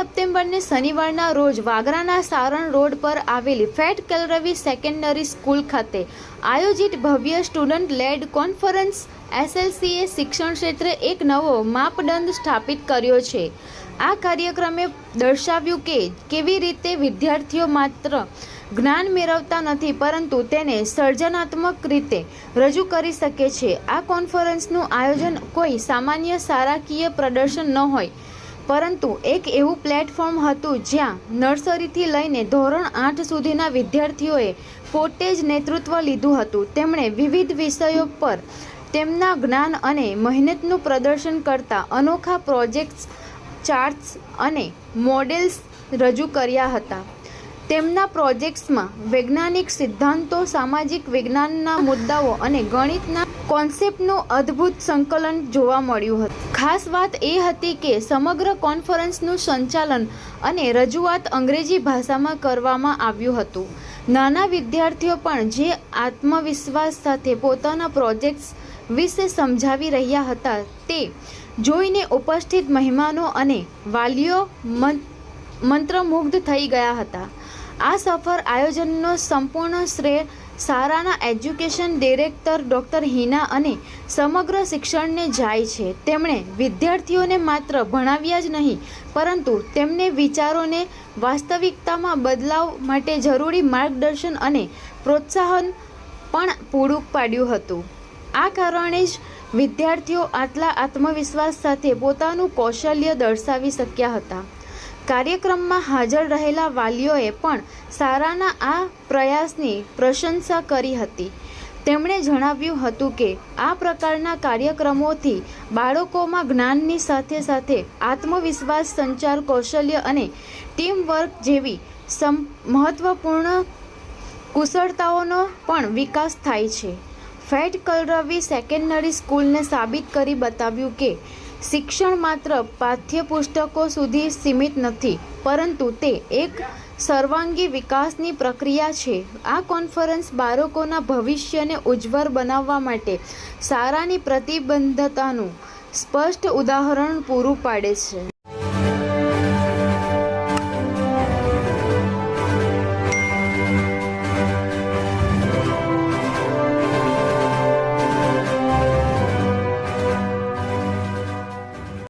અને શનિવારના રોજ વાગરાના સારણ રોડ પર આવેલી ફેટ કેલરવી સેકન્ડરી સ્કૂલ ખાતે આયોજિત ભવ્ય સ્ટુડન્ટ લેડ કોન્ફરન્સ એસએલસીએ શિક્ષણ ક્ષેત્રે એક નવો માપદંડ સ્થાપિત કર્યો છે. આ કાર્યક્રમે દર્શાવ્યું કે કેવી રીતે વિદ્યાર્થીઓ માત્ર જ્ઞાન મેળવતા નથી, પરંતુ તેને સર્જનાત્મક રીતે રજૂ કરી શકે છે. આ કોન્ફરન્સનું આયોજન કોઈ સામાન્ય શાળાકીય પ્રદર્શન ન હોય પરંતુ એક એવું પ્લેટફોર્મ હતું જ્યાં નર્સરીથી લઈને ધોરણ આઠ સુધીના વિદ્યાર્થીઓએ પોતે જ નેતૃત્વ લીધું હતું. તેમણે વિવિધ વિષયો પર તેમના જ્ઞાન અને મહેનતનું પ્રદર્શન કરતા અનોખા પ્રોજેક્ટ્સ, ચાર્ટ્સ અને મોડેલ્સ રજૂ કર્યા હતા. તેમના પ્રોજેક્ટ્સમાં વૈજ્ઞાનિક સિદ્ધાંતો, સામાજિક વિજ્ઞાનના મુદ્દાઓ અને ગણિતના કોન્સેપ્ટનું અદ્ભુત સંકલન જોવા મળ્યું હતું. ખાસ વાત એ હતી કે સમગ્ર કોન્ફરન્સનું સંચાલન અને રજૂઆત અંગ્રેજી ભાષામાં કરવામાં આવ્યું હતું. નાના વિદ્યાર્થીઓ પણ જે આત્મવિશ્વાસ સાથે પોતાના પ્રોજેક્ટ્સ વિશે સમજાવી રહ્યા હતા તે જોઈને ઉપસ્થિત મહેમાનો અને વાલીઓ મંત્રમુગ્ધ થઈ ગયા હતા. આ સફર આયોજનનો સંપૂર્ણ શ્રેય સારાના એજ્યુકેશન ડિરેક્ટર ડૉક્ટર હિના અને સમગ્ર શિક્ષણને જાય છે. તેમણે વિદ્યાર્થીઓને માત્ર ભણાવ્યા જ નહીં, પરંતુ તેમને વિચારોને વાસ્તવિકતામાં બદલાવ માટે જરૂરી માર્ગદર્શન અને પ્રોત્સાહન પણ પૂરું પાડ્યું હતું. આ કારણે જ વિદ્યાર્થીઓ આટલા આત્મવિશ્વાસ સાથે પોતાનું કૌશલ્ય દર્શાવી શક્યા હતા. કાર્યક્રમમાં હાજર રહેલા વાલીઓએ પણ સારાના આ પ્રયાસની પ્રશંસા કરી હતી. તેમણે જણાવ્યું હતું કે, આ પ્રકારના કાર્યક્રમોથી બાળકોમાં જ્ઞાનની સાથે સાથે આત્મવિશ્વાસ, સંચાર, કૌશલ્ય અને ટીમવર્ક જેવી સમ મહત્ત્વપૂર્ણ કુશળતાઓનો પણ વિકાસ થાય છે. ફેટ કલરવી સેકન્ડરી સ્કૂલને સાબિત કરી બતાવ્યું કે શિક્ષણ માત્ર પાઠ્યપુસ્તકો સુધી સીમિત નથી, પરંતુ તે એક સર્વાંગી વિકાસની પ્રક્રિયા છે. આ કોન્ફરન્સ બાળકોના ભવિષ્યને ઉજ્જવળ બનાવવા માટે સારાની પ્રતિબદ્ધતાનું સ્પષ્ટ ઉદાહરણ પૂરું પાડે છે.